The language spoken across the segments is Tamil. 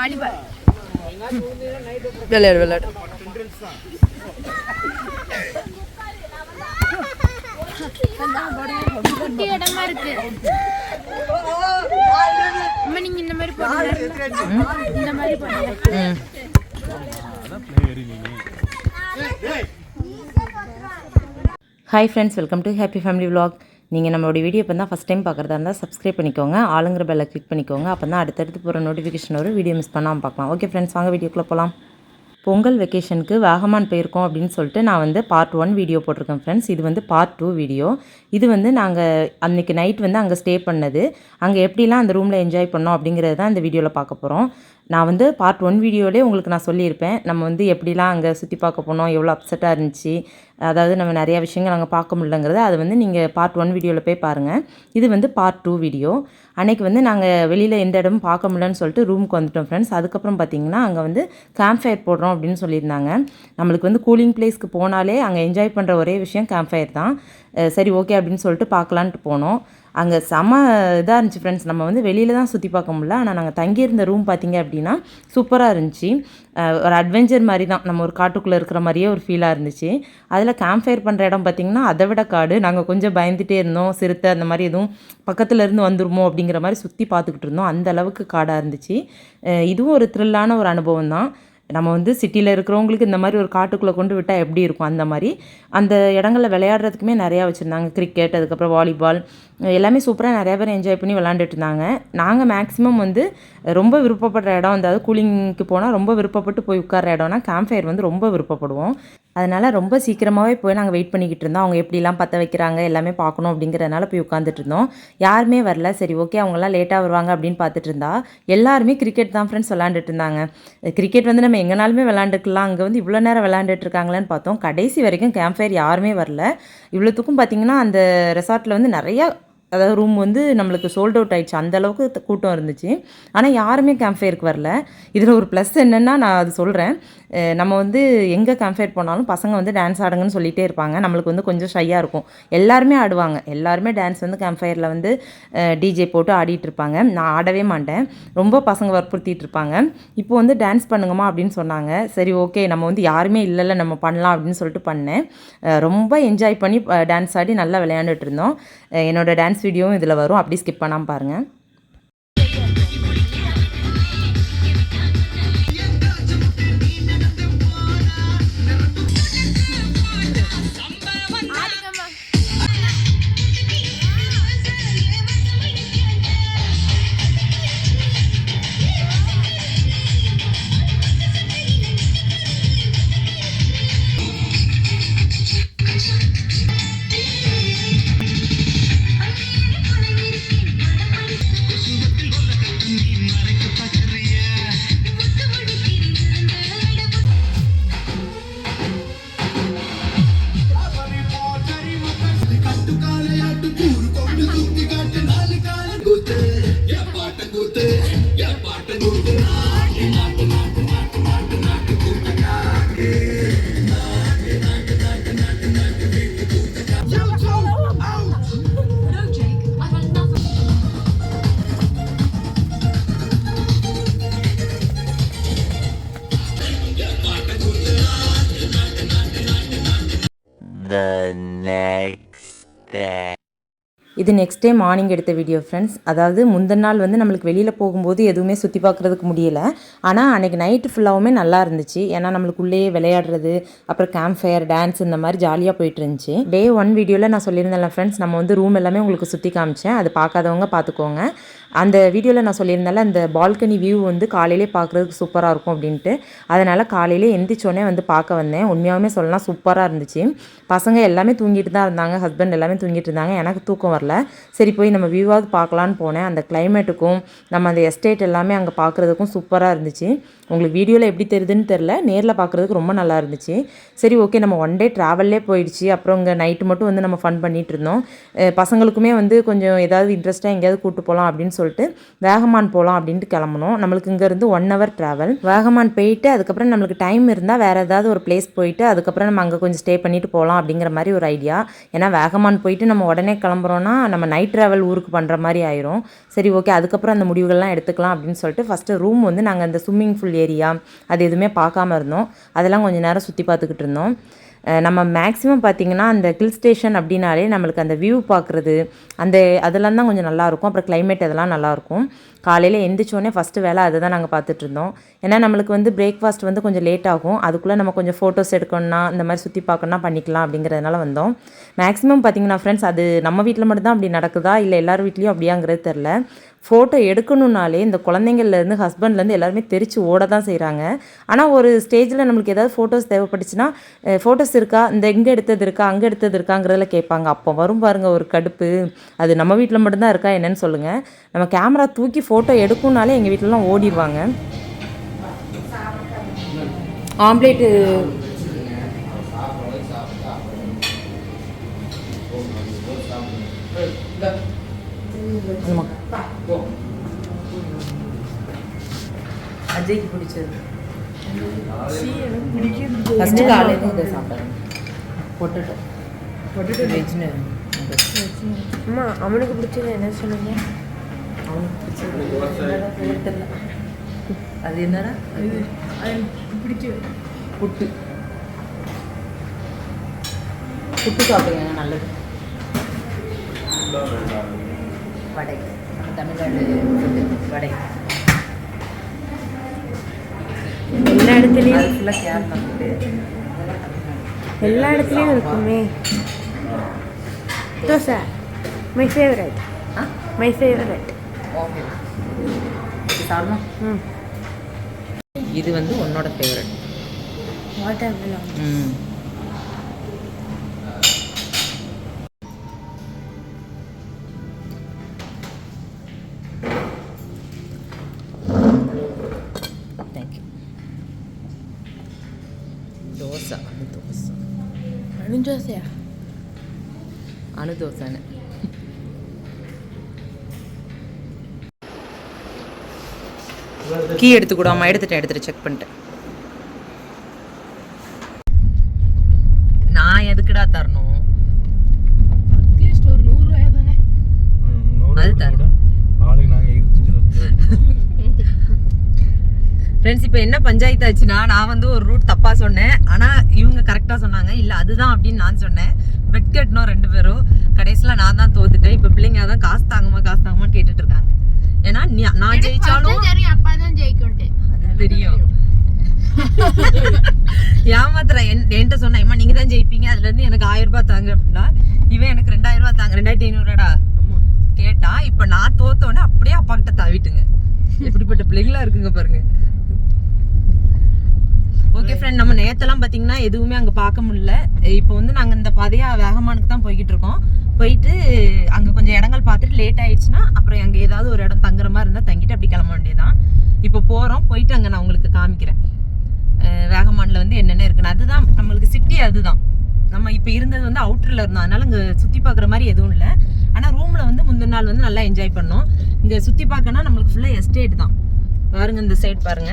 வாலிபால் விளையாடு விளையாடு. குட்டி இடமா இருக்கு. அம்மா நீங்க இந்த மாதிரி போடுங்க. இந்த மாதிரி போடுங்க. ம். Hi friends welcome to happy family vlog. நீங்கள் நம்மளோட வீடியோ இப்போ தான் ஃபஸ்ட் டைம் பார்க்குறதா இருந்தால் சப்ஸ்கிரைப் பண்ணிக்கோங்க. ஆளுங்கிற பெல்லை கிளிக் பண்ணிக்கோங்க. அப்போ தான் அடுத்தடுத்து போகிற நோட்டிஃபிகேஷன் வரும் வீடியோ மிஸ் பண்ணாமல் பார்க்கலாம். ஓகே ஃப்ரெண்ட்ஸ் வாங்க வீடியோக்குள்ளே போகலாம் பொங்கல் வெக்கேஷனுக்கு வேகமான் போயிருக்கோம் அப்படின்னு சொல்லிட்டு நான் வந்து பார்ட் ஒன் வீடியோ போட்டிருக்கேன் ஃப்ரெண்ட்ஸ் இது வந்து பார்ட் டூ வீடியோ இது வந்து நாங்கள் அன்றைக்கி நைட் வந்து அங்கே ஸ்டே பண்ணது. அங்கே எப்படிலாம் அந்த ரூமில் என்ஜாய் பண்ணோம் அப்படிங்கிறது தான் இந்த வீடியோவில் பார்க்க போகிறோம் நான் வந்து பார்ட் ஒன் வீடியோவிலே உங்களுக்கு நான் சொல்லியிருப்பேன். நம்ம வந்து எப்படிலாம் அங்கே சுற்றி பார்க்க போனோம் எவ்வளோ அப்செட்டாக இருந்துச்சு அதாவது நம்ம நிறையா விஷயங்கள் அங்கே பார்க்க முடியலங்கிறது அது வந்து நீங்கள் பார்ட் ஒன் வீடியோவில் போய் பாருங்கள் இது வந்து பார்ட் டூ வீடியோ அன்றைக்கி வந்து நாங்கள் வெளியில் எந்த இடமும் பார்க்க முடியலன்னு சொல்லிட்டு ரூமுக்கு வந்துட்டோம் ஃப்ரெண்ட்ஸ் அதுக்கப்புறம் பார்த்தீங்கன்னா அங்கே வந்து கேம்ப் ஃபயர் போடுறோம் அப்படின்னு சொல்லியிருந்தாங்க. நம்மளுக்கு வந்து கூலிங் பிளேஸ்க்கு போனாலே அங்கே என்ஜாய் பண்ணுற ஒரே விஷயம் கேம்ப் ஃபயர் தான். சரி ஓகே அப்படின்னு சொல்லிட்டு பார்க்கலான்ட்டு போனோம். அங்கே செம இதாக இருந்துச்சு ஃப்ரெண்ட்ஸ் நம்ம வந்து வெளியில் தான் சுற்றி பார்க்க முடியல. ஆனால் நாங்கள் தங்கியிருந்த ரூம் பார்த்தீங்க அப்படின்னா சூப்பராக இருந்துச்சு. ஒரு அட்வென்ச்சர் மாதிரி தான். நம்ம ஒரு காட்டுக்குள்ளே இருக்கிற மாதிரியே ஒரு ஃபீலாக இருந்துச்சு. அதில் கேம்ப் ஃபயர் பண்ணுற இடம் பார்த்திங்கன்னா அதை விட காடு. நாங்கள் கொஞ்சம் பயந்துகிட்டே இருந்தோம். சிறுத்தை அந்த மாதிரி எதுவும் பக்கத்தில் இருந்து வந்துருமோ அப்படிங்கிற மாதிரி சுற்றி பார்த்துக்கிட்டு இருந்தோம். அந்த அளவுக்கு காடாக இருந்துச்சு. இதுவும் ஒரு த்ரில்லான ஒரு அனுபவம் தான். நம்ம வந்து சிட்டியில் இருக்கிறவங்களுக்கு இந்த மாதிரி ஒரு காட்டுக்குள்ளே கொண்டு விட்டால் எப்படி இருக்கும்? அந்த மாதிரி. அந்த இடங்களில் விளையாடுறதுக்குமே நிறையா வச்சுருந்தாங்க. கிரிக்கெட் அதுக்கப்புறம் வாலிபால் எல்லாமே சூப்பராக நிறையா பேர் என்ஜாய் பண்ணி விளாண்டுட்டு இருந்தாங்க. நாங்கள் மேக்ஸிமம் வந்து ரொம்ப விருப்பப்படுற இடம் அதாவது கூலிங்க்கு போனால் ரொம்ப விருப்பப்பட்டு போய் உட்கார இடம்னா கேம்ப் ஃபயர் வந்து ரொம்ப விருப்பப்படுவோம். அதனால் ரொம்ப சீக்கிரமாகவே போய் நாங்கள் வெயிட் பண்ணிக்கிட்டு இருந்தோம். அவங்க எப்படிலாம் பற்ற வைக்கிறாங்க எல்லாமே பார்க்கணும் அப்படிங்கிறதுனால போய் உட்காந்துட்டு இருந்தோம். யாருமே வரல. சரி ஓகே அவங்களாம் லேட்டாக வருவாங்க அப்படின்னு பார்த்துட்டு இருந்தா எல்லாருமே கிரிக்கெட் தான் ஃப்ரெண்ட்ஸ் விளாண்டுட்டு இருந்தாங்க. கிரிக்கெட் வந்து நம்ம எங்கேனாலுமே விளாண்டுக்கலாம். அங்கே வந்து இவ்வளோ நேரம் விளாண்டுட்டுருக்காங்களேன்னு பார்த்தோம். கடைசி வரைக்கும் கேம்ப் ஃபயர் யாருமே வரல. இவ்வளோத்துக்கும் பார்த்தீங்கன்னா அந்த ரெசார்ட்டில் வந்து நிறையா அதாவது ரூம் வந்து நம்மளுக்கு சோல்ட் அவுட் ஆயிடுச்சு. அந்த அளவுக்கு கூட்டம் இருந்துச்சு. ஆனால் யாருமே கேம்ப்ஃபையருக்கு வரல. இதில் ஒரு ப்ளஸ் என்னென்னா நான் அது சொல்கிறேன் நம்ம வந்து எங்கே கேம்ப் போனாலும் பசங்க வந்து டான்ஸ் ஆடுங்கன்னு சொல்லிகிட்டே இருப்பாங்க. நம்மளுக்கு வந்து கொஞ்சம் ஷையாக இருக்கும். எல்லாருமே ஆடுவாங்க. எல்லாருமே டான்ஸ் வந்து கேம்ஃபயரில் வந்து டிஜே போட்டு ஆடிட்டு இருப்பாங்க. நான் ஆடவே மாட்டேன். ரொம்ப பசங்க வற்புறுத்திட்டு இருப்பாங்க. இப்போ வந்து டான்ஸ் பண்ணுங்கம்மா அப்படின்னு சொன்னாங்க. சரி ஓகே நம்ம வந்து யாருமே இல்லைல்ல. நம்ம பண்ணலாம் அப்படின்னு சொல்லிட்டு பண்ணேன். ரொம்ப என்ஜாய் பண்ணி டான்ஸ் ஆடி நல்லா விளையாண்டுட்டு இருந்தோம். என்னோடய டான்ஸ் டான்ஸ் வீடியோவும் இதில் வரும். அப்படி ஸ்கிப் பண்ணாமல் பாருங்கள் இது நெக்ஸ்ட் டே மார்னிங் எடுத்த வீடியோ ஃப்ரெண்ட்ஸ் அதாவது முந்தின நாள் வந்து நம்மளுக்கு வெளியில் போகும்போது எதுவுமே சுற்றி பார்க்குறதுக்கு முடியலை. ஆனால் அன்றைக்கி நைட்டு ஃபுல்லாகவுமே நல்லா இருந்துச்சு. ஏன்னா நம்மளுக்குள்ளேயே விளையாடுறது அப்புறம் கேம்ப் ஃபயர் டான்ஸ் இந்த மாதிரி ஜாலியாக போயிட்டு இருந்துச்சு. டே ஒன் வீடியோவில் நான் சொல்லியிருந்தேன் ஃப்ரெண்ட்ஸ் நம்ம வந்து ரூம் எல்லாமே உங்களுக்கு சுற்றி காமிச்சேன். அது பார்க்காதவங்க பார்த்துக்கோங்க. அந்த வீடியோவில் நான் சொல்லியிருந்தேன்ல அந்த பால்கனி வியூ வந்து காலையிலே பார்க்குறதுக்கு சூப்பராக இருக்கும் அப்படின்ட்டு. அதனால் காலையிலே எந்திரிச்சோடனே வந்து பார்க்க வந்தேன். உண்மையாகவுமே சொல்லலாம் சூப்பராக இருந்துச்சு. பசங்க எல்லாமே தூங்கிட்டு தான் இருந்தாங்க. ஹஸ்பண்ட் எல்லாமே தூங்கிட்டு இருந்தாங்க. எனக்கு தூக்கம் வரல. சரி போய் நம்ம வியூவாவது பார்க்கலான்னு போனேன். அந்த கிளைமேட்டுக்கும் நம்ம அந்த எஸ்டேட் எல்லாமே அங்கே பார்க்குறதுக்கும் சூப்பராக இருந்துச்சு. உங்களுக்கு வீடியோவில் எப்படி தெரியுதுன்னு தெரில நேரில் பார்க்குறதுக்கு ரொம்ப நல்லா இருந்துச்சு. சரி ஓகே நம்ம ஒன் டே ட்ராவல்லே போயிடுச்சு. அப்புறம் இங்கே நைட்டு மட்டும் வந்து நம்ம ஃபன் பண்ணிகிட்டு இருந்தோம். பசங்களுக்குமே வந்து கொஞ்சம் ஏதாவது இன்ட்ரெஸ்ட்டாக எங்கேயாவது கூட்டு போகலாம் அப்படின்னு சொல்லிட்டு வேகமான் போகலாம் அப்படின்ட்டு கிளம்பணும். நம்மளுக்கு இங்கேருந்து ஒன் ஹவர் ட்ராவல் வேகமான் போயிட்டு அதுக்கப்புறம் நம்மளுக்கு டைம் இருந்தால் வேறு ஏதாவது ஒரு பிளேஸ் போயிட்டு அதுக்கப்புறம் நம்ம அங்கே கொஞ்சம் ஸ்டே பண்ணிட்டு போகலாம் அப்படிங்கிற மாதிரி ஒரு ஐடியா ஏன்னா வேகமான் போயிட்டு நம்ம உடனே கிளம்புறோன்னா நம்ம நைட் ட்ராவல் ஊருக்கு பண்ணுற மாதிரி ஆயிரும். சரி ஓகே அதுக்கப்புறம் அந்த முடிவுகள்லாம் எடுத்துக்கலாம் அப்படின்னு சொல்லிட்டு ஃபஸ்ட்டு ரூம் வந்து நாங்கள் அந்த ஸ்விம்மிங் ஃபுல் ஏரியா அது எதுவுமே பார்க்காம இருந்தோம். அதெல்லாம் கொஞ்சம் நேரம் சுற்றி பார்த்துக்கிட்டு இருந்தோம். நம்ம மேக்ஸிமம் பார்த்திங்கன்னா அந்த ஹில் ஸ்டேஷன் அப்படின்னாலே நம்மளுக்கு அந்த வியூ பார்க்குறது அந்த அதெல்லாம் தான் கொஞ்சம் நல்லாயிருக்கும் அப்புறம் கிளைமேட் அதெல்லாம் நல்லாயிருக்கும் காலையில் எந்திரிச்சோடனே ஃபஸ்ட்டு வேலை அதை தான் நாங்கள் பார்த்துட்ருந்தோம் ஏன்னா நம்மளுக்கு வந்து பிரேக்ஃபாஸ்ட் வந்து கொஞ்சம் லேட் ஆகும். அதுக்குள்ளே நம்ம கொஞ்சம் ஃபோட்டோஸ் எடுக்கணும்னா இந்த மாதிரி சுற்றி பார்க்கணும்னா பண்ணிக்கலாம் அப்படிங்கிறதுனால வந்தோம். மேக்ஸிமம் பார்த்தீங்கன்னா ஃப்ரெண்ட்ஸ் அது நம்ம வீட்டில் மட்டும்தான் அப்படி நடக்குதா? இல்லை எல்லார் வீட்லேயும் அப்படியாங்கிறது தெரில ஃபோட்டோ எடுக்கணுன்னாலே இந்த குழந்தைங்கள்லேருந்து ஹஸ்பண்ட்லேருந்து எல்லாருமே தெரிச்சு ஓட தான் செய்கிறாங்க ஆனால் ஒரு ஸ்டேஜில் நம்மளுக்கு ஏதாவது ஃபோட்டோஸ் தேவைப்பட்டுச்சுன்னா ஃபோட்டோஸ் இருக்கா? இந்த இங்கே எடுத்தது இருக்கா? அங்கே எடுத்தது இருக்காங்கிறதுல கேட்பாங்க. அப்போ வரும் பாருங்கள் ஒரு கடுப்பு. அது நம்ம வீட்டில் மட்டும்தான் இருக்கா என்னன்னு சொல்லுங்கள் நம்ம கேமரா தூக்கி ஃபோட்டோ எடுக்கணுனாலே எங்கள் வீட்டிலலாம் ஓடிடுவாங்க ஆம்லேட்டு அஜய்க்கு பிடிச்சது. ஃபஸ்ட்டு காலையில் இதை சாப்பிட்றேன் பொட்டட்டோ பொட்டட்டோ வெஜ்னு அம்மா அவனுக்கு பிடிச்சது என்ன சொன்னீங்க அவனுக்கு பிடிச்சது என்னடா பேர் தெரியல. அது என்னடா பிடிச்சது புட்டு புட்டு சாப்பிடுங்க நல்லது வடை நம்ம தமிழ்நாடு food, வடை ஓகே. இது சாப்பிடணும்? ம். இது வந்து உன்னோட ஃபேவரட் வாட்டர் மெலன் ம். தோசை. அணு தோசை அணு தோசைன்னு. கீ எடுத்து கூடாமா எடுத்துட்டேன் எடுத்துட்டு செக் பண்ணிட்டேன் நான் எதுக்குடா தரணும்? தானே அது இருபத்தி ஃப்ரெண்ட்ஸ் இப்போ என்ன பஞ்சாயத்து ஆச்சுன்னா நான் வந்து ஒரு ரூட் தப்பாக சொன்னேன். ஆனால் இவங்க கரெக்டாக சொன்னாங்க. இல்லை அதுதான் அப்படின்னு நான் சொன்னேன். பெட் கட்டணும் ரெண்டு பேரும். கடைசியில் நான் தான் தோத்துட்டேன். இப்போ பிள்ளைங்க அதான் காசு தாங்கம்மா காசு தாங்கம்மான்னு கேட்டுட்டு இருக்காங்க. ஏன்னா நான் ஜெயிச்சாலும் தெரியும் அப்பா தான் ஜெயிக்கணும்ட்டு அது தெரியும் ஏமாத்துற என் என்கிட்ட சொன்னேன் அம்மா நீங்க தான் ஜெயிப்பீங்க அதுல இருந்து எனக்கு ஆயிரம் ரூபாய் தாங்க அப்படின்னா இவன் எனக்கு ரெண்டாயிரம் ரூபாய் தாங்க ரெண்டாயிரத்தி ஐநூறுடா கேட்டா இப்ப நான் தோத்தோடனே அப்படியே அப்பா கிட்ட தவிட்டுங்க எப்படிப்பட்ட பிள்ளைங்களா இருக்குங்க பாருங்க ஓகே ஃப்ரெண்ட் நம்ம நேத்தெல்லாம் பார்த்தீங்கன்னா எதுவுமே அங்கே பார்க்க முடியல இப்போ வந்து நாங்கள் இந்த பாதையா வேகமானுக்கு தான் போய்கிட்டு இருக்கோம் போயிட்டு அங்கே கொஞ்சம் இடங்கள் பார்த்துட்டு லேட் ஆயிடுச்சுன்னா அப்புறம் அங்கே ஏதாவது ஒரு இடம் தங்குற மாதிரி இருந்தால் தங்கிட்டு அப்படி கிளம்ப வேண்டியதான் இப்போ போகிறோம் போயிட்டு அங்கே நான் உங்களுக்கு காமிக்கிறேன். வேகமானில் வந்து என்னென்ன இருக்குன்னு. அதுதான் நம்மளுக்கு சிட்டி அதுதான். நம்ம இப்போ இருந்தது வந்து அவுட்டரில் இருந்தோம். அதனால இங்கே சுற்றி பார்க்குற மாதிரி எதுவும் இல்லை. ஆனால் ரூமில் வந்து முந்தின நாள் வந்து நல்லா என்ஜாய் பண்ணோம். இங்கே சுற்றி பார்க்கனா நம்மளுக்கு ஃபுல்லாக எஸ்டேட் தான். பாருங்க இந்த சைடு பாருங்க.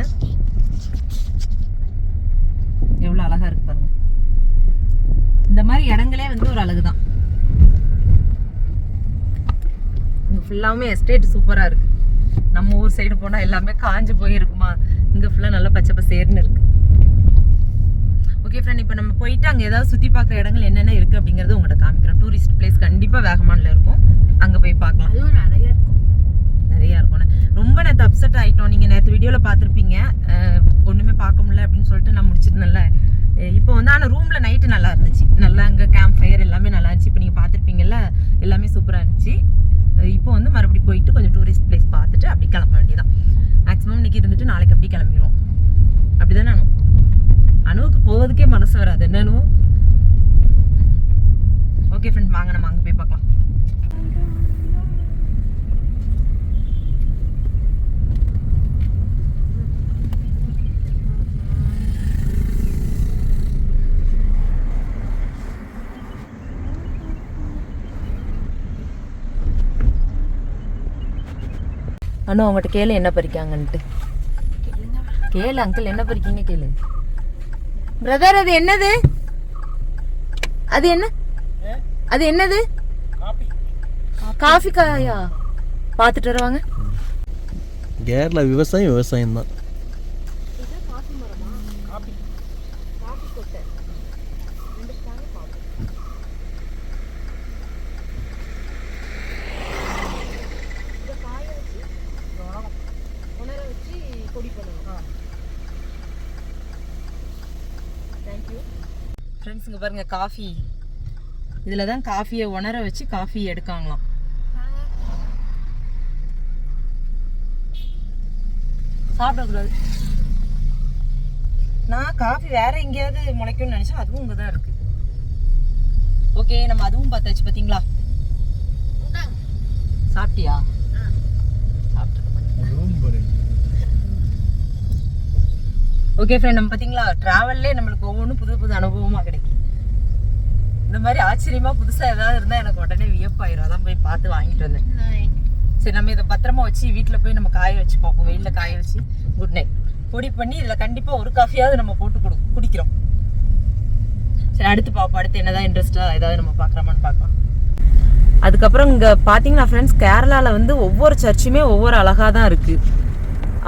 எவ்வளோ அழகாக இருக்கு பாருங்க. இந்த மாதிரி இடங்களே வந்து ஒரு அழகு தான் ஃபுல்லாமே எஸ்டேட் சூப்பராக இருக்கு. நம்ம ஊர் சைடு போனால் எல்லாமே காஞ்சு போயிருக்குமா? இங்கே ஃபுல்லாக நல்லா பச்சை பசேர்னு இருக்கு. ஓகே ஃப்ரெண்ட் இப்போ நம்ம போயிட்டு அங்கே ஏதாவது சுற்றி பார்க்குற இடங்கள் என்னென்ன இருக்குது அப்படிங்கிறது உங்கள்கிட்ட காமிக்கிறோம். டூரிஸ்ட் பிளேஸ் கண்டிப்பாக வேகமானில் இருக்கும். அங்கே போய் பார்க்கலாம். அதுவும் நிறைய இருக்கும். நிறையா இருக்கும் ரொம்ப நேற்று அப்செட் ஆகிட்டோம் நீங்கள் நேற்று வீடியோவில் பார்த்துருப்பீங்க. ஒண்ணுமே பார்க்க முடியல அப்படின்னு சொல்லிட்டு நான் முடிச்சிருந்தேன்ல. இப்போ வந்து ஆனால் ரூமில் நைட்டு நல்லா இருந்துச்சு. நல்லா அங்கே கேம்ப் ஃபயர் எல்லாமே நல்லா இருந்துச்சு. இப்போ நீங்கள் பார்த்துருப்பீங்கல்ல எல்லாமே சூப்பராக இருந்துச்சு அஹ் இப்போ வந்து மறுபடியும் போயிட்டு கொஞ்சம் டூரிஸ்ட் பிளேஸ் பார்த்துட்டு அப்படி கிளம்ப வேண்டியதான் மேக்ஸிமம் இன்னைக்கு இருந்துட்டு நாளைக்கு அப்படி கிளம்பிடுவோம் அப்படிதான் அனு? அணுவுக்கு போகிறதுக்கே மனசு வராது. என்னனு ஓகே ஃப்ரெண்ட் வாங்க நம்ம அங்கே போய் அண்ணா அவங்ககிட்ட கேளு என்ன பறிக்காங்கன்ட்டு. கேளு அங்கிள் என்ன பறிக்கீங்க கேளு. பிரதர் அது என்னது? அது என்ன? அது என்னது? காஃபி காயா? பார்த்துட்டு வருவாங்க. கேரளா விவசாயம் விவசாயம் தான் காஃபி. இதில் தான் காஃபியை உணர வச்சு காஃபி எடுக்காங்களாம். சாப்பிடக்கூடாது. நான் காஃபி வேற எங்கேயாவது முளைக்கும்னு நினைச்சா அதுவும் இங்கே தான் இருக்கு. ஓகே நம்ம அதுவும் பார்த்தாச்சு பார்த்தீங்களா சாப்பிட்டியா? சாப்பிட்டு ஓகே ஃப்ரெண்ட் நம்ம பார்த்தீங்களா ட்ராவல்லே நம்மளுக்கு ஒவ்வொன்றும் புது புது அனுபவமாக கிடைக்கும் இந்த மாதிரி ஆச்சரியமா புதுசாக ஏதாவது இருந்தால் எனக்கு உடனே வியப்பாயிரும் அதான் போய் பார்த்து வாங்கிட்டு வந்தேன். சரி நம்ம இதை பத்திரமா வச்சு வீட்டில் போய் நம்ம காய வச்சு பார்ப்போம். வெயிலில் காய வச்சு குட் நைட் பொடி பண்ணி இதில் கண்டிப்பாக ஒரு காஃபியாவது நம்ம போட்டு குடு குடிக்கிறோம். சரி அடுத்து பார்ப்போம். அடுத்து என்னதான் இன்ட்ரெஸ்ட்டாக ஏதாவது நம்ம பார்க்குறோமான்னு பார்க்கலாம். அதுக்கப்புறம் இங்கே பார்த்தீங்கன்னா ஃப்ரெண்ட்ஸ் கேரளாவில் வந்து ஒவ்வொரு சர்ச்சுமே ஒவ்வொரு அழகாக தான் இருக்குது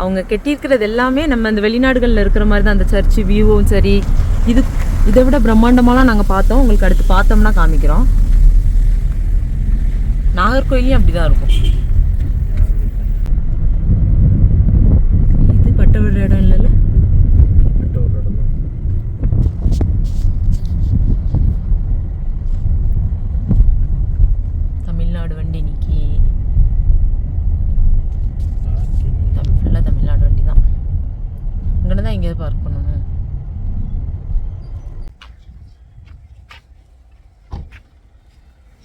அவங்க கெட்டியிருக்கிறது எல்லாமே நம்ம அந்த வெளிநாடுகளில் இருக்கிற மாதிரி தான். அந்த சர்ச்சு வியூவும் சரி இது இதை விட பிரம்மாண்டமாலாம் நாங்கள் பார்த்தோம். உங்களுக்கு அடுத்து பார்த்தோம்னா காமிக்கிறோம். நாகர்கோயிலையும் அப்படி தான் இருக்கும். இது பட்ட விடுற இடம் இல்லை தமிழ்நாடு வண்டி இன்னைக்கு ஃபுல்லாக தமிழ்நாடு வண்டி தான் இங்கே தான் எங்கேயாவது பார்க் பண்ணணும்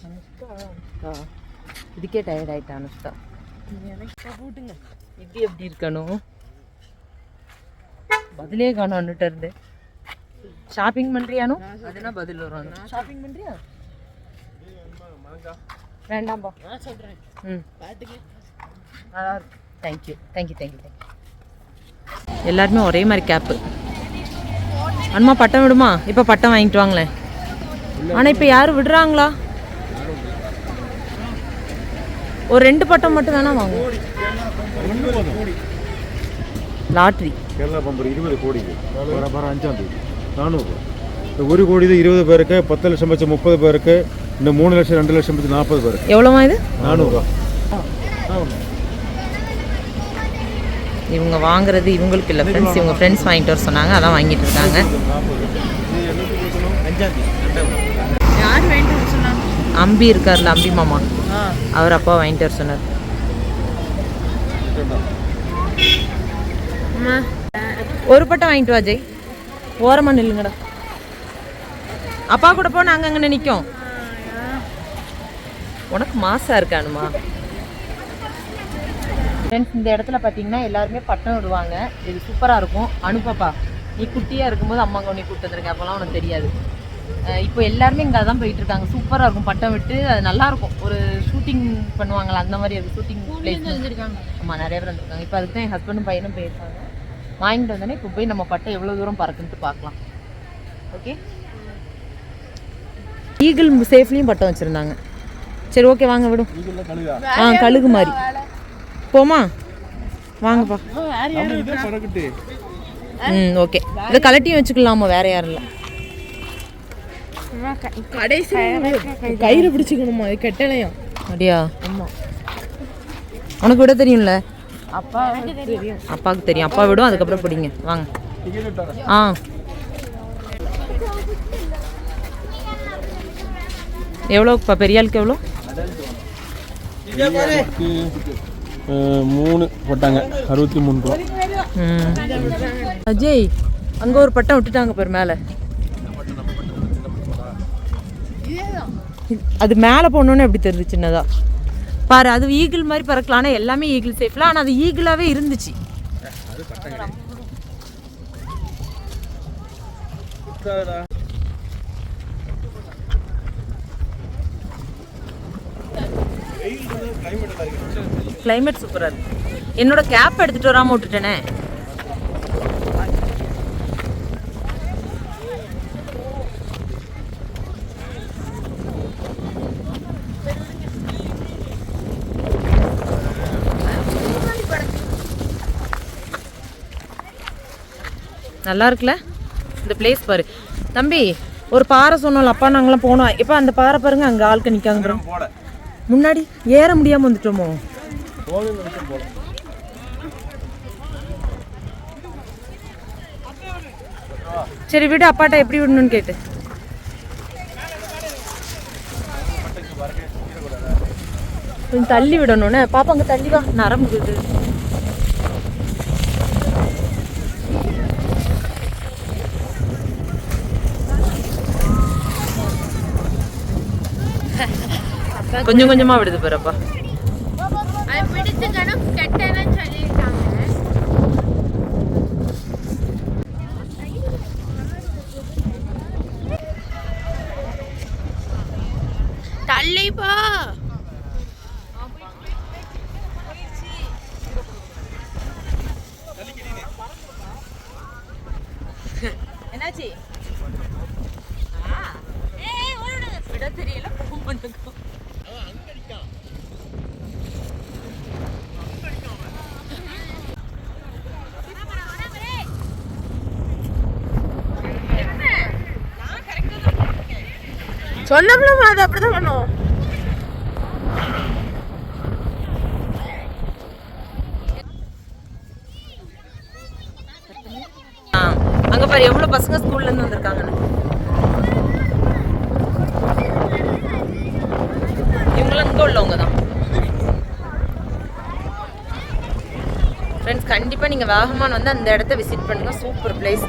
அனுஷ்கா அனுஷ்கா இதுக்கே டயர்ட் அனுஷ்கா. எனக்கு போட்டுங்க. இது எப்படி இருக்கணும் பதிலே காணும் வந்துட்டு இருந்து ஷாப்பிங் பண்ணுறியானோ அதுனா பதில் வரும் ஷாப்பிங் பண்ணுறியா வேண்டாம்பா சொல்கிறேன் ம். நல்லா இருக்கு. தேங்க்யூ தேங்க்யூ தேங்க்யூ தேங்க்யூ எல்லாருமே ஒரே மாதிரி கேப்பு அம்மா பட்டம் விடுமா? இப்போ பட்டம் வாங்கிட்டு வாங்களேன். ஆனால் இப்போ யாரும் விடுறாங்களா? ஒரு ரெண்டு பட்டம் மட்டும் வேணா வாங்க. லாட்ரி. கேரளா பம்பர் இருபது கோடி வர அஞ்சாம் தேதி. நானூறு. ஒரு கோடி இது இருபது பேருக்கு பத்து லட்சம் பட்சம் முப்பது பேருக்கு இந்த மூணு லட்சம் ரெண்டு லட்சம் பட்சம் நாற்பது பேருக்கு. எவ்வளோ இது? நானூறுபா இவங்க வாங்குறது இவங்களுக்கு இல்லை ஃப்ரெண்ட்ஸ் இவங்க ஃப்ரெண்ட்ஸ் வாங்கிட்டு வர சொன்னாங்க அதான் வாங்கிட்டு இருக்காங்க. அஞ்சாம் தேதி. அம்பி இருக்கார்ல அம்பி மாமா. அவர் அப்பா வாங்கிட்டு வர சொன்னார். ஒரு பட்டம் வாங்கிட்டு வா ஜெய். ஓரமா நில்லுங்கடா. அப்பா கூட போ நாங்கள் அங்கே நிற்கும் உனக்கு மாசா இருக்கானுமா ஃப்ரெண்ட்ஸ் இந்த இடத்துல பார்த்தீங்கன்னா எல்லாருமே பட்டம் விடுவாங்க. இது சூப்பராக இருக்கும். அனுப்பப்பா நீ குட்டியாக இருக்கும்போது அம்மா கொண்டு கூப்பிட்டு வந்திருக்க அப்போலாம் உனக்கு தெரியாது. இப்போ எல்லாருமே இங்கே தான் போயிட்டு இருக்காங்க சூப்பராக இருக்கும். பட்டம் விட்டு அது நல்லா இருக்கும் ஒரு ஷூட்டிங் பண்ணுவாங்கல்ல அந்த மாதிரி ஒரு ஷூட்டிங் ஆமாம் நிறைய பேர் வந்திருக்காங்க. இப்போ அதுக்கு தான் என் ஹஸ்பண்டும் பையனும் போயிருக்காங்க. வாங்கிட்டு வந்தோடனே இப்போ போய் நம்ம பட்டம் எவ்வளோ தூரம் பறக்குன்ட்டு பார்க்கலாம். ஓகே ஈகிள் சேஃப்லேயும் பட்டம் வச்சுருந்தாங்க. சரி ஓகே வாங்க விடும் ஆ கழுகு மாதிரி. போமா வாங்கப்பா ம் ஓகே இதை கலட்டியும் வச்சுக்கலாமா? வேற யாரும் இல்லை. கடைசி கயிறு பிடிச்சிக்கணுமா? இது கெட்டலையும் அப்படியா? ஆமாம் உனக்கு விட தெரியும்ல? அப்பா தெரியும். அப்பாவுக்கு தெரியும். அப்பா விடும் அதுக்கப்புறம் பிடிங்க. வாங்க. ஆ. எவ்வளோப்பா பெரிய ஆளுக்கு எவ்வளோ? மூணு போட்டாங்க. அறுபத்தி மூணு ரூபா. அஜய் அங்கே ஒரு பட்டம் விட்டுட்டாங்க பாரு மேலே. அது மேலே போனோன்னு எப்படி தெரியுது சின்னதா? பாரு அது ஈகிள் மாதிரி பறக்கலாம் ஆனால் எல்லாமே ஈகிள் சேஃப்ல ஆனால் அது ஈகிளாவே இருந்துச்சு. கிளைமேட் சூப்பராக இருக்கு. என்னோட கேப் எடுத்துட்டு வராம விட்டுட்டேனே. நல்லா இருக்குல்ல? இந்த பிளேஸ் பாரு. தம்பி ஒரு பாறை சொன்னோம்ல அப்பா நாங்களாம் போனோம். இப்போ அந்த பாறை பாருங்க அங்கே ஆட்கள் நிற்காங்க முன்னாடி ஏற முடியாமல் வந்துட்டோமோ? சரி விடு அப்பாட்ட எப்படி விடணும்னு கேட்டு. கொஞ்சம் தள்ளி விடணும்னே. பாப்பா அங்கே தள்ளி வா. நரம்பு கொஞ்சம் கொஞ்சமா விடுது பாருப்பா அது பிடிச்சுக்கணும் கெட்டன்னு சொல்லியிருக்காங்க. தள்ளி போ. என்னாச்சு? விட தெரியல போகும் சொன்னோம்ல அது அப்படிதான் பண்ணுவோம். அங்க பாரு எவ்வளவு பசங்க ஸ்கூல்ல இருந்து வந்திருக்காங்க இவங்களாம் இங்க உள்ளவங்க தான் ஃப்ரெண்ட்ஸ் கண்டிப்பா நீங்க வாகமான் வந்து அந்த இடத்த விசிட் பண்ணுங்க. சூப்பர் பிளேஸ்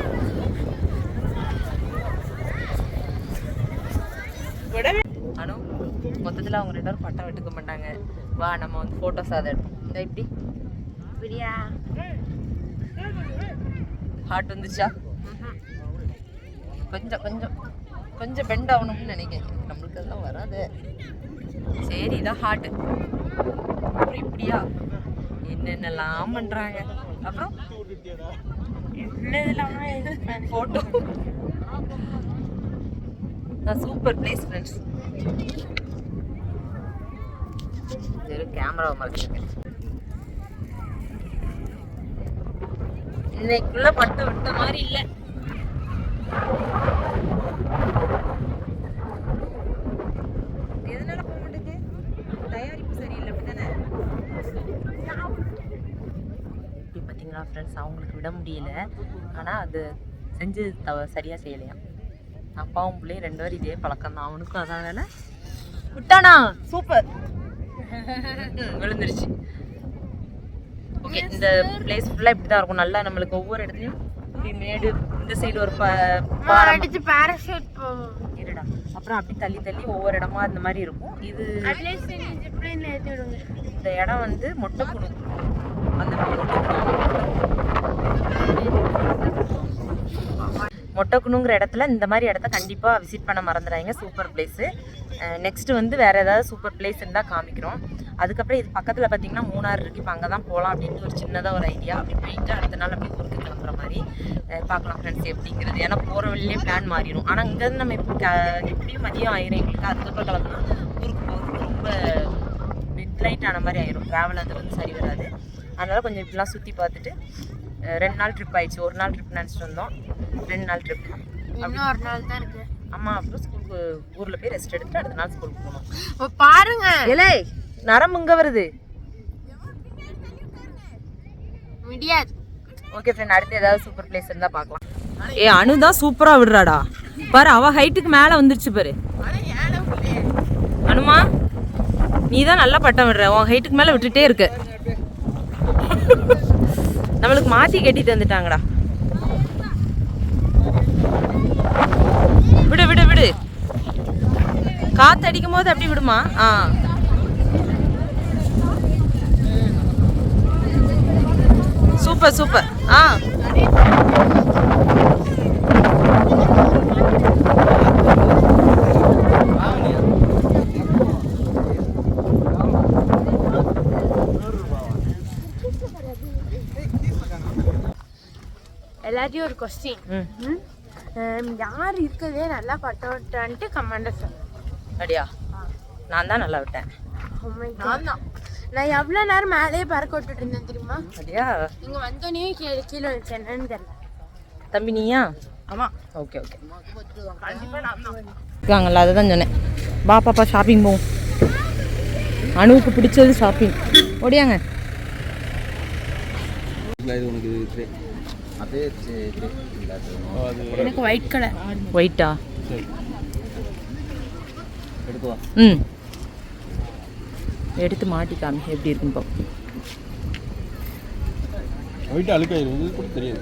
அனு மொத்தத்துல அவங்க ரெண்டு பேரும் பட்டம் விட்டுக்க மாட்டாங்க. வா நம்ம வந்து போட்டோஸ் அதை எடுப்போம். இந்த இப்படி. பிரியா ஹார்ட் வந்துச்சா? கொஞ்சம் கொஞ்சம் கொஞ்சம் பெண்ட் ஆகணும்னு நினைக்கிறேன். நம்மளுக்கு அதெல்லாம் வராது. சரி இதான் ஹார்ட் அப்புறம் இப்படியா? என்னென்னலாம் பண்றாங்க. அப்புறம் போட்டோ சூப்பர் பிளேஸ் ஃப்ரெண்ட்ஸ் சரி கேமராவை மறைச்சிருக்கேன். இன்னைக்குள்ள பட்டு விட்ட மாதிரி இல்ல எதனால போக மாட்டேங்குது தயாரிப்பு சரியில்லை அப்படிதானே இப்படி பார்த்தீங்களா ஃப்ரெண்ட்ஸ் அவங்களுக்கு விட முடியல ஆனால் அது செஞ்சு தவ சரியாக செய்யலையாம் அப்பாவும் பிள்ளையும் ரெண்டு பேரும் இதே பழக்கம் தான் அவனுக்கும் அதான் வேலை. விட்டானா? சூப்பர். விழுந்துருச்சு. ஓகே இந்த பிளேஸ் ஃபுல்லாக இப்படி தான் இருக்கும். நல்லா நம்மளுக்கு ஒவ்வொரு இடத்துலையும் இப்படி மேடு இந்த சைடு ஒரு அடிச்சு பேராஷூட் இருடா. அப்புறம் அப்படி தள்ளி தள்ளி ஒவ்வொரு இடமா இந்த மாதிரி இருக்கும். இது இந்த இடம் வந்து மொட்டைக்குணு அந்த மொட்டைக்குணுங்கிற இடத்துல இந்த மாதிரி இடத்த கண்டிப்பாக விசிட் பண்ண மறந்துடாங்க சூப்பர் பிளேஸு நெக்ஸ்ட்டு வந்து வேறு ஏதாவது சூப்பர் பிளேஸ் இருந்தால் காமிக்கிறோம். அதுக்கப்புறம் இது பக்கத்தில் பார்த்தீங்கன்னா மூணாறு இருக்குது இப்போ அங்கே தான் போகலாம் அப்படின்ட்டு ஒரு சின்னதாக ஒரு ஐடியா அப்படி போயிட்டு அடுத்த நாள் அப்படி ஊருக்கு கிளம்புற மாதிரி பார்க்கலாம் ஃப்ரெண்ட்ஸ் எப்படிங்கிறது. ஏன்னா போகிற வழியிலே பிளான் மாறிடும். ஆனால் இங்கேருந்து நம்ம இப்போ எப்படியும் மதியம் ஆயிரும். எங்களுக்கு அதுக்கப்புறம் கிளம்புனா ஊருக்கு போகிறதுக்கு ரொம்ப மிட் நைட் ஆன மாதிரி ஆயிரும். ட்ராவல் அது வந்து சரி வராது. அதனால் கொஞ்சம் இப்படிலாம் சுற்றி பார்த்துட்டு ரெண்டு நாள் ட்ரிப் ஆயிடுச்சு. ஒரு நாள் ட்ரிப் நினச்சிட்டு வந்தோம் ரெண்டு நாள் ட்ரிப் இன்னும் ஒரு நாள் தான் இருக்கு. அம்மா அப்புறம் ஸ்கூலுக்கு ஊரில் போய் ரெஸ்ட் எடுத்துட்டு அடுத்த நாள் ஸ்கூலுக்கு போகணும் பாருங்க. ஏலே நரம்பு இங்கே வருது. முடியாது ஓகே ஃப்ரெண்ட் அடுத்து ஏதாவது சூப்பர் பிளேஸ் இருந்தால் பார்க்கலாம். ஏ அனு தான் சூப்பராக விடுறாடா. பாரு அவ ஹைட்டுக்கு மேலே வந்துருச்சு பாரு. அனுமா நீ தான் நல்லா பட்டம் விடுற. உன் ஹைட்டுக்கு மேலே விட்டுட்டே இருக்கு. நம்மளுக்கு மாற்றி கட்டிட்டு வந்துட்டாங்கடா விடு விடு விடு. காத்து அடிக்கும் போது அப்படி விடுமா? ஆ. Super super. ஆ. எல்லாத்தையும் ஒரு கொஸ்டின் ம். யார் இருக்கிறதே நல்லா பட்டோட்டான்ட்டு கமெண்ட சொல். அப்படியா? நான் தான் நல்லா விட்டேன். நான் தான். நான் எவ்வளோ நேரம் மேலேயே பறக்க விட்டுட்டு இருந்தேன் தெரியுமா? அப்படியா? இங்கே வந்தோடனே கீழே கீழே என்னன்னு தெரியல. தம்பி நீயா? ஆமாம் ஓகே ஓகே கண்டிப்பாக நான் தான். இருக்காங்கல்ல அதை தான் சொன்னேன். வா பாப்பா ஷாப்பிங் போவோம். அணுவுக்கு பிடிச்சது ஷாப்பிங் ஓடியாங்க. எனக்கு ஒயிட் கலர் ஒயிட்டா ம். எடுத்து மாட்டிக்காமி எப்படி இருக்குன்னு பார்ப்போம் ஒயிட்டு அழுக்காயிரும். இது கூட தெரியாது.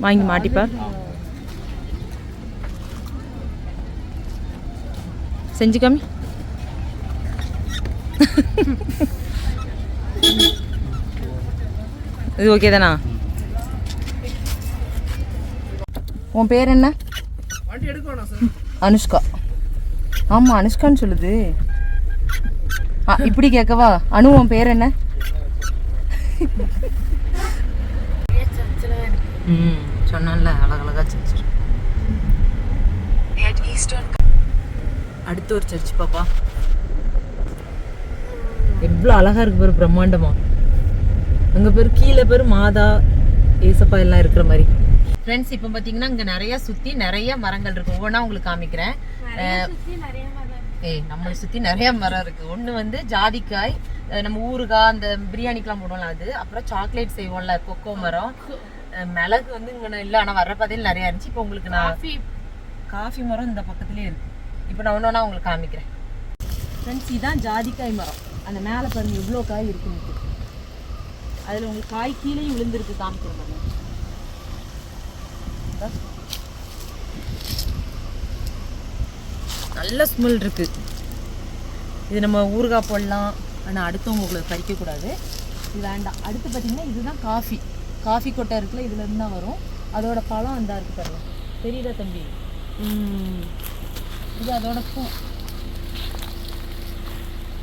வாங்கி மாட்டிப்பார் செஞ்சு காமி. இது ஓகே தானா? உன் பேர் என்ன? அனுஷ்கா. ஆமாம் அனுஷ்கான்னு சொல்லுது. ஆ இப்படி கேட்கவா? அனு உன் பேர் என்ன? ம் சொன்னான்ல அழகழகா சர்ச் அடுத்து ஒரு சர்ச் பாப்பா. எவ்வளோ அழகா இருக்கு ஒரு பிரம்மாண்டமா. அங்க பேர் கீழே பேர் மாதா ஏசப்பா எல்லாம் இருக்கிற மாதிரி. ஃப்ரெண்ட்ஸ் இப்போ பார்த்தீங்கன்னா இங்கே நிறைய சுற்றி நிறைய மரங்கள் இருக்கு. ஒவ்வொன்றா உங்களுக்கு காமிக்கிறேன். ஏய் நம்மளை சுற்றி நிறைய மரம் இருக்கு. ஒன்று வந்து ஜாதிக்காய் நம்ம ஊறுகாய் அந்த பிரியாணிக்கெலாம் போடுவோம்ல அது. அப்புறம் சாக்லேட் செய்வோம்ல கொக்கோ மரம். மிளகு வந்து இங்கே இல்லை. ஆனால் வர்ற பதில் நிறையா இருந்துச்சு. இப்போ உங்களுக்கு நான் காஃபி மரம் இந்த பக்கத்துலேயே இருக்கு. இப்போ நான் ஒன்று உங்களுக்கு காமிக்கிறேன். ஃப்ரெண்ட்ஸ் இதான் ஜாதிக்காய் மரம். அந்த மேலே பாருங்க எவ்வளோ காய் இருக்குன்னு அதில் உங்களுக்கு காய் கீழே விழுந்திருக்கு காமிக்கிறேன். நல்ல ஸ்மெல் இருக்கு. இது நம்ம ஊறுகாய் போடலாம். ஆனால் அடுத்தவங்க உங்களுக்கு பறிக்கக்கூடாது இது வேண்டாம். அடுத்து பார்த்தீங்கன்னா இதுதான் காஃபி. காஃபி கொட்டை இருக்குல்ல இதுல இருந்து தான் வரும். அதோட பழம் அந்த இருக்கு பாருங்க தெரியுதா தம்பி. இது அதோட பூ.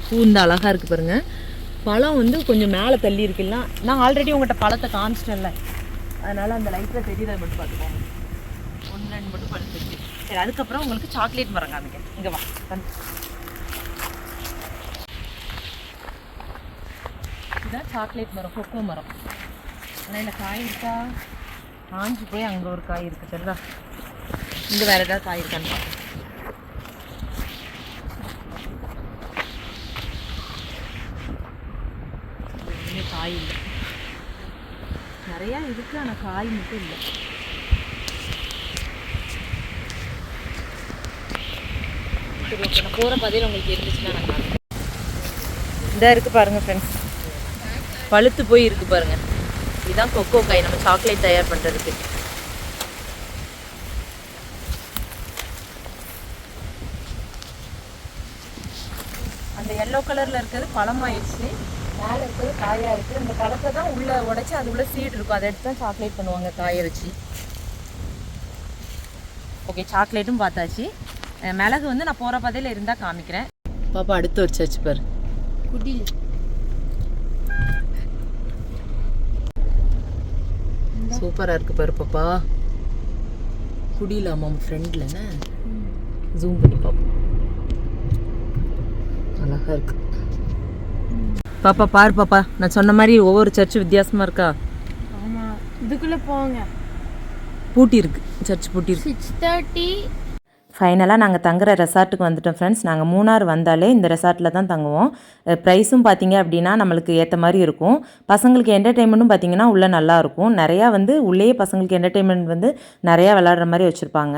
பூ இந்த அழகா இருக்கு பாருங்க. பழம் வந்து கொஞ்சம் மேலே தள்ளி இருக்குல்ல நான் ஆல்ரெடி உங்கள்கிட்ட பழத்தை காமிச்சிட்டேன்ல அதனால் அந்த லைட்டில் தெரியுதை மட்டும் பார்த்துக்கோங்க ஒன்று ரெண்டு மட்டும் பழம் தெரியுது. சரி அதுக்கப்புறம் உங்களுக்கு சாக்லேட் மரம் காமிக்கிறேன். இங்கே வா இதுதான் சாக்லேட் மரம் கொக்கோ மரம். ஆனால் இந்த காய் இருக்கா? காஞ்சி போய் அங்கே ஒரு காய் இருக்குது சரிதா? இங்கே வேறு ஏதாவது காய் இருக்கான்னு பார்ப்போம் எதுவுமே காய் இல்லை நிறையா இருக்கு ஆனால் காய் மட்டும் இல்லை. சரி ஓகே நான் போகிற பதில் உங்களுக்கு இருந்துச்சுன்னா நான் காமிக்கிறேன். இந்த இருக்கு பாருங்க ஃப்ரெண்ட்ஸ் பழுத்து போய் இருக்கு பாருங்க. இதுதான் கொக்கோ காய். நம்ம சாக்லேட் தயார் பண்ணுறதுக்கு அந்த எல்லோ கலரில் இருக்கிறது பழமாயிடுச்சு. மேலே இருக்கிறது காயாக இருக்குது இந்த பழத்தை தான் உள்ளே உடைச்சி அது உள்ள சீட் இருக்கும். அதை எடுத்து தான் சாக்லேட் பண்ணுவாங்க காய வச்சு. ஓகே சாக்லேட்டும் பார்த்தாச்சு. மிளகு வந்து நான் போகிற பதில் இருந்தால் காமிக்கிறேன். பாப்பா அடுத்து ஒரு சர்ச் பாரு. குடில். சூப்பராக இருக்கு பாரு பாப்பா. குடியில் அம்மா ஃப்ரெண்ட்லன்னு ஜூம் பண்ணி பார்ப்போம் அழகா இருக்கு. பாப்பா பாரு பாப்பா நான் சொன்ன மாதிரி ஒவ்வொரு சர்ச் வித்தியாசமா இருக்கா? ஆமாம் இதுக்குள்ளே போங்க. பூட்டி இருக்கு சர்ச் பூட்டி இருக்கு. சிக்ஸ் தேர்ட்டி ஃபைனலாக நாங்கள் தங்குற ரெசார்ட்டுக்கு வந்துட்டோம் ஃப்ரெண்ட்ஸ் நாங்கள் மூணார் வந்தாலே இந்த ரெசார்ட்டில் தான் தங்குவோம். ப்ரைஸும் பார்த்தீங்க அப்படின்னா நம்மளுக்கு ஏற்ற மாதிரி இருக்கும். பசங்களுக்கு என்டர்டெயின்மெண்ட்டும் பார்த்தீங்கன்னா உள்ளே நல்லா இருக்கும். நிறையா வந்து உள்ளேயே பசங்களுக்கு என்டர்டெயின்மெண்ட் வந்து நிறையா விளாட்ற மாதிரி வச்சுருப்பாங்க.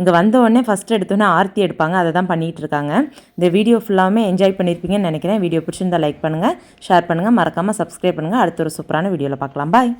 இங்கே வந்த உடனே எடுத்தோன்னே ஆர்த்தி எடுப்பாங்க. அதை தான் பண்ணிகிட்டு இருக்காங்க இந்த வீடியோ ஃபுல்லாமே என்ஜாய் பண்ணியிருப்பீங்கன்னு நினைக்கிறேன். வீடியோ பிடிச்சிருந்தா லைக் பண்ணுங்கள் ஷேர் பண்ணுங்கள் மறக்காமல் சப்ஸ்கிரைப் பண்ணுங்கள் அடுத்த ஒரு சூப்பரான வீடியோவில் பார்க்கலாம் பாய்